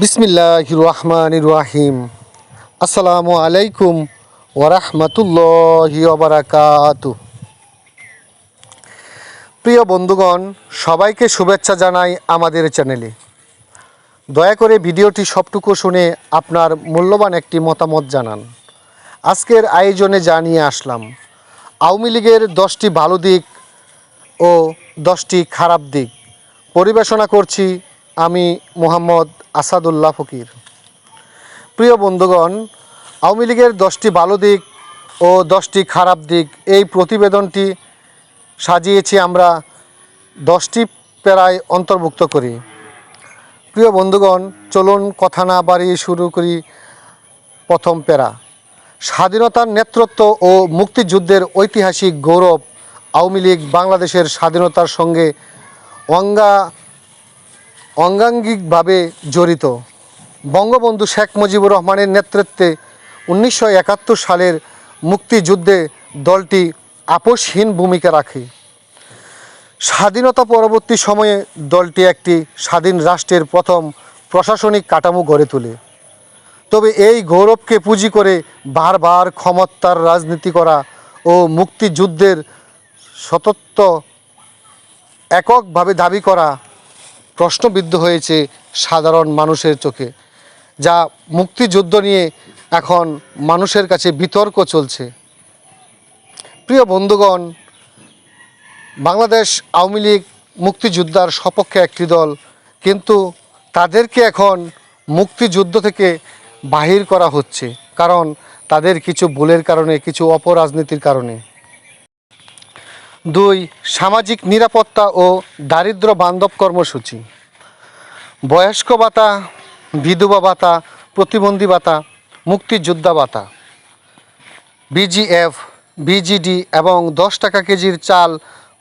বিসমিল্লাহ রহমান রাহিম। আসসালামু আলাইকুম ওরহমতুল্লাহি ওবরাকাত প্রিয় বন্ধুগণ, সবাইকে শুভেচ্ছা জানাই আমাদের চ্যানেলে। দয়া করে ভিডিওটি সবটুকু শুনে আপনার মূল্যবান একটি মতামত জানান। আজকের আয়োজনে জানিয়ে আসলাম, আওয়ামী লীগের দশটি ভালো দিক ও দশটি খারাপ দিক পরিবেশনা করছি আমি মোহাম্মদ আসাদুল্লাহ ফকির। প্রিয় বন্ধুগণ, আওয়ামী লীগের দশটি ভালো দিক ও দশটি খারাপ দিক, এই প্রতিবেদনটি সাজিয়েছি আমরা দশটি প্যারায় অন্তর্ভুক্ত করি। প্রিয় বন্ধুগণ, চলুন কথা না বাড়িয়ে শুরু করি প্রথম প্যারা। স্বাধীনতার নেতৃত্ব ও মুক্তিযুদ্ধের ঐতিহাসিক গৌরব আওয়ামী লীগ বাংলাদেশের স্বাধীনতার সঙ্গে অঙ্গা অঙ্গাঙ্গিকভাবে জড়িত। বঙ্গবন্ধু শেখ মুজিবুর রহমানের নেতৃত্বে উনিশশো একাত্তর সালের মুক্তিযুদ্ধে দলটি আপোষহীন ভূমিকা রাখে। স্বাধীনতা পরবর্তী সময়ে দলটি একটি স্বাধীন রাষ্ট্রের প্রথম প্রশাসনিক কাঠামো গড়ে তোলে। তবে এই গৌরবকে পুঁজি করে বারবার ক্ষমতার রাজনীতি করা ও মুক্তিযুদ্ধের সতত্ব এককভাবে দাবি করা প্রশ্নবিদ্ধ হয়েছে সাধারণ মানুষের চোখে, যা মুক্তিযুদ্ধ নিয়ে এখন মানুষের কাছে বিতর্ক চলছে। প্রিয় বন্ধুগণ, বাংলাদেশ আওয়ামী লীগ মুক্তিযোদ্ধার সপক্ষে একটি দল, কিন্তু তাদেরকে এখন মুক্তিযুদ্ধ থেকে বাহির করা হচ্ছে, কারণ তাদের কিছু ভুলের কারণে, কিছু অপরাজনীতির কারণে। দুই, সামাজিক নিরাপত্তা ও দারিদ্র বান্ধব কর্মসূচি। বয়স্ক ভাতা, বিধবা ভাতা, প্রতিবন্ধী ভাতা, মুক্তিযোদ্ধা ভাতা। বিজিএফ, বিজিডি এবং দশ টাকা কেজির চাল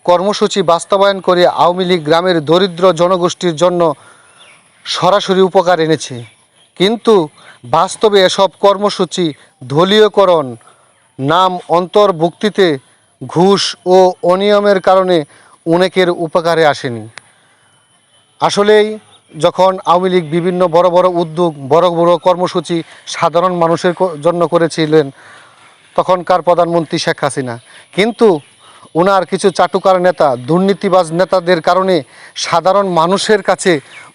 কর্মসূচি বাস্তবায়ন করে আওয়ামী লীগ গ্রামের দরিদ্র জনগোষ্ঠীর জন্য সরাসরি উপকার এনেছে। কিন্তু বাস্তবে এসব কর্মসূচি দলীয়করণ নাম অন্তর্ভুক্তিতে ঘুষ ও অনিয়মের কারণে অনেকের উপকারে আসেনি। আসলেই যখন আওয়ামী লীগ বিভিন্ন বড় বড় উদ্যোগ, বড় বড় কর্মসূচি সাধারণ মানুষের জন্য করেছিলেন, তখনকার প্রধানমন্ত্রী শেখ হাসিনা। কিন্তু ওনার কিছু চাটুকার নেতা, দুর্নীতিবাজ নেতাদের কারণে সাধারণ মানুষের কাছে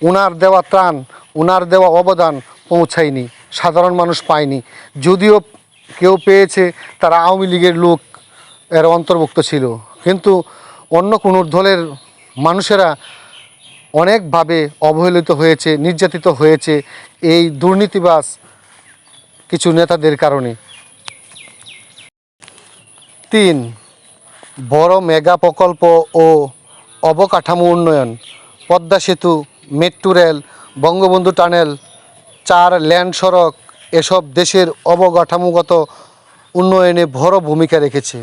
ওনার দেওয়া ত্রাণ ওনার দেওয়া অবদান পৌঁছায়নি, সাধারণ মানুষ পায়নি। যদিও কেউ পেয়েছে, তারা আওয়ামী লীগের লোক এর অন্তর্ভুক্ত ছিল। কিন্তু অন্য কোনো দলের মানুষেরা অনেকভাবে অবহেলিত হয়েছে, নির্যাতিত হয়েছে এই দুর্নীতিবাস কিছু নেতাদের কারণে। তিন, বড় মেগা প্রকল্প ও অবকাঠামো উন্নয়ন। পদ্মা সেতু, মেট্রো রেল, বঙ্গবন্ধু টানেল, চার ল্যান্ড সড়ক এসব দেশের অবকাঠামোগত উন্নয়নে বড় ভূমিকা রেখেছে।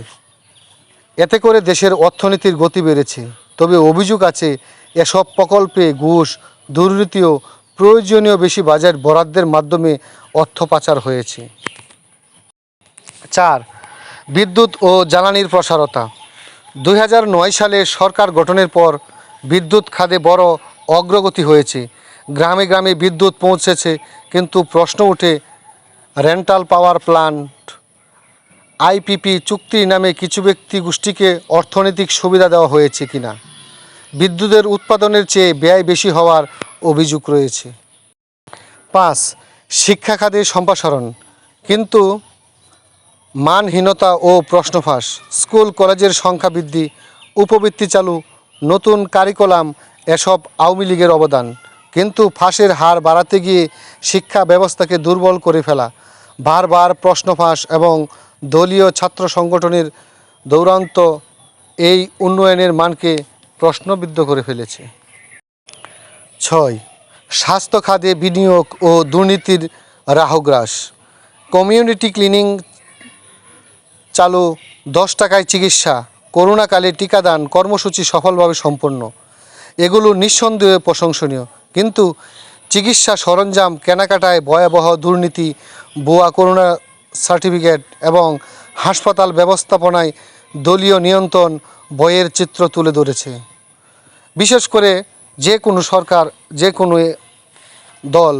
এতে করে দেশের অর্থনীতির গতি বেড়েছে। তবে অভিযোগ আছে, এসব প্রকল্পে ঘুষ, দুর্নীতি ও প্রয়োজনীয় বেশি বাজেট বরাদ্দের মাধ্যমে অর্থ পাচার হয়েছে। চার, বিদ্যুৎ ও জ্বালানির প্রসারতা। দু হাজার নয় সালে সরকার গঠনের পর বিদ্যুৎ খাতে বড় অগ্রগতি হয়েছে। গ্রামে গ্রামে বিদ্যুৎ পৌঁছেছে, কিন্তু প্রশ্ন উঠে, রেন্টাল পাওয়ার প্ল্যান্ট আইপিপি চুক্তি নামে কিছু ব্যক্তি গোষ্ঠীকে অর্থনৈতিক সুবিধা দেওয়া হয়েছে কিনা? বিদ্যুতের উৎপাদনের চেয়ে ব্যয় বেশি হওয়ার অভিযোগ রয়েছে। পাঁচ, শিক্ষা খাতে সম্প্রসারণ। কিন্তু মানহীনতা ও প্রশ্নফাঁস। স্কুল কলেজের সংখ্যা বৃদ্ধি, উপবৃত্তি চালু, নতুন কারিকুলাম, এসব আওয়ামী লীগের অবদান। কিন্তু ফাঁসের হার বাড়াতে গিয়ে শিক্ষা ব্যবস্থাকে দুর্বল করে ফেলা। বারবার প্রশ্নফাঁস এবং দলীয় ছাত্র সংগঠনের দৌরান্ত এই উন্নয়নের মানকে প্রশ্নবিদ্ধ করে ফেলেছে। ছয়, স্বাস্থ্য খাতে বিনিয়োগ ও দুর্নীতির রাহগ্রাস। কমিউনিটি ক্লিনিং চালু, দশ টাকায় চিকিৎসা, করোনাকালে টিকাদান কর্মসূচি সফলভাবে সম্পন্ন। এগুলো নিঃসন্দেহে প্রশংসনীয়। কিন্তু চিকিৎসা সরঞ্জাম কেনাকাটায় ভয়াবহ দুর্নীতি বোয়া করোনা সার্টিফিকেট এবং হাসপাতাল ব্যবস্থাপনায় দলীয় নিয়ন্ত্রণ বইয়ের চিত্র তুলে ধরেছে। বিশেষ করে যে কোনো সরকার, যে কোনো দল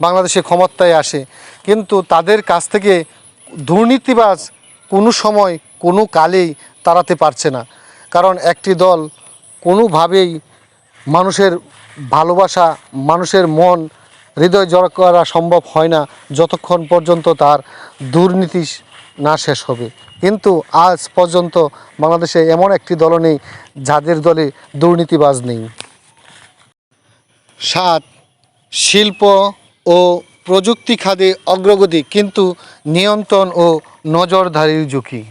বাংলাদেশে ক্ষমতায় আসে, কিন্তু তাদের কাছ থেকে দুর্নীতিবাজ কোনো সময়, কোনো কালেই তাড়াতে পারছে না। কারণ একটি দল কোনোভাবেই মানুষের ভালোবাসা, মানুষের মন হৃদয় জড় করা সম্ভব হয় না, যতক্ষণ পর্যন্ত তার দুর্নীতি না শেষ হবে। কিন্তু আজ পর্যন্ত বাংলাদেশে এমন একটি দল নেই, যাদের দলে দুর্নীতিবাজ নেই। সাত, শিল্প ও প্রযুক্তি খাতে অগ্রগতি কিন্তু নিয়ন্ত্রণ ও নজরদারির ঝুঁকি।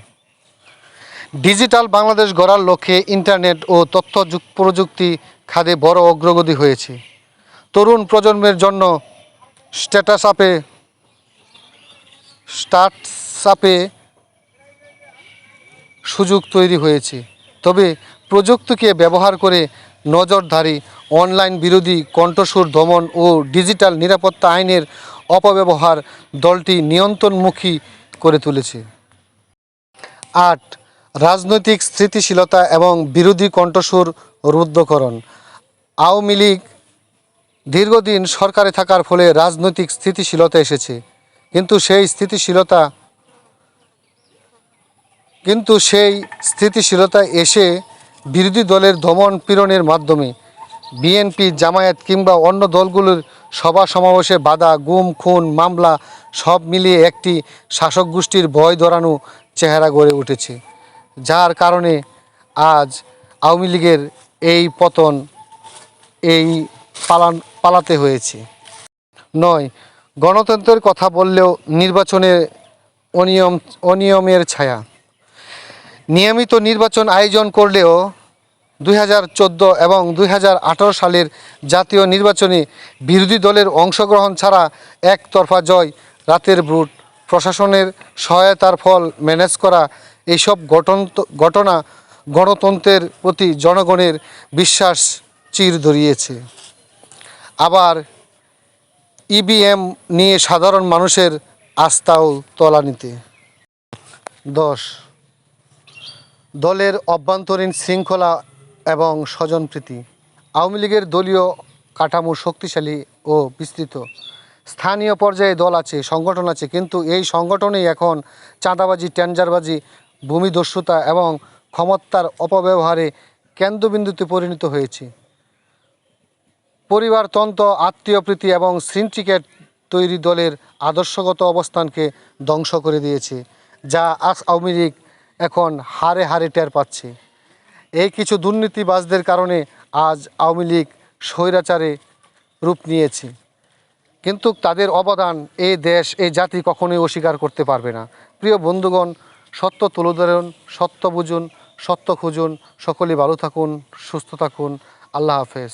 ডিজিটাল বাংলাদেশ গড়ার লক্ষ্যে ইন্টারনেট ও তথ্য প্রযুক্তি খাতে বড় অগ্রগতি হয়েছে। তরুণ প্রজন্মের জন্য স্ট্যাটাস আপে স্টার্টসআপে সুযোগ তৈরি হয়েছে। তবে প্রযুক্তিকে ব্যবহার করে নজরদারি অনলাইন বিরোধী কণ্ঠস্বর দমন ও ডিজিটাল নিরাপত্তা আইনের অপব্যবহার দলটি নিয়ন্ত্রণমুখী করে তুলেছে। আট, রাজনৈতিক স্থিতিশীলতা এবং বিরোধী কণ্ঠস্বর রুদ্ধকরণ। আওয়ামী লীগ দীর্ঘদিন সরকারে থাকার ফলে রাজনৈতিক স্থিতিশীলতা এসেছে। কিন্তু সেই স্থিতিশীলতা কিন্তু সেই স্থিতিশীলতা এসে বিরোধী দলের দমন পীড়নের মাধ্যমে বিএনপি, জামায়াত কিংবা অন্য দলগুলোর সভা সমাবেশে বাধা, গুম, খুন, মামলা সব মিলিয়ে একটি শাসক গোষ্ঠীর ভয় ধরানো চেহারা গড়ে উঠেছে। যার কারণে আজ আওয়ামী লীগের এই পতন, এই পালান, পালাতে হয়েছে। নয়, গণতন্ত্রের কথা বললেও নির্বাচনে অনিয়ম, অনিয়মের ছায়া। নিয়মিত নির্বাচন আয়োজন করলেও দুই হাজার চোদ্দ এবং দুই হাজার আঠারো সালের জাতীয় নির্বাচনে বিরোধী দলের অংশগ্রহণ ছাড়া একতরফা জয়, রাতের ব্রুট প্রশাসনের সহায়তার ফল ম্যানেজ করা, এইসব ঘটন ঘটনা গণতন্ত্রের প্রতি জনগণের বিশ্বাস চির ধরিয়েছে। আবার ইভিএম নিয়ে সাধারণ মানুষের আস্থাও তলানিতে দশ, দলের অভ্যন্তরীণ শৃঙ্খলা এবং স্বজনপ্রীতি আওয়ামী লীগের দলীয় কাঠামো শক্তিশালী ও বিস্তৃত। স্থানীয় পর্যায়ে দল আছে, সংগঠন আছে, কিন্তু এই সংগঠনেই এখন চাঁদাবাজি ট্যাঞ্জারবাজি ভূমিদস্যুতা এবং ক্ষমতার অপব্যবহারে কেন্দ্রবিন্দুতে পরিণত হয়েছে। পরিবারতন্ত্র আত্মীয় প্রীতি এবং সিন্ডিকেট তৈরি দলের আদর্শগত অবস্থানকে ধ্বংস করে দিয়েছে, যা আজ আওয়ামী লীগ এখন হারে হারে টের পাচ্ছে। এই কিছু দুর্নীতিবাজদের কারণে আজ আওয়ামী লীগ স্বৈরাচারে রূপ নিয়েছে। কিন্তু তাদের অবদান এই দেশ এই জাতি কখনোই অস্বীকার করতে পারবে না। প্রিয় বন্ধুগণ, সত্য তুলে ধরুন, সত্য বুঝুন, সত্য খুঁজুন। সকলে ভালো থাকুন, সুস্থ থাকুন। আল্লাহ হাফেজ।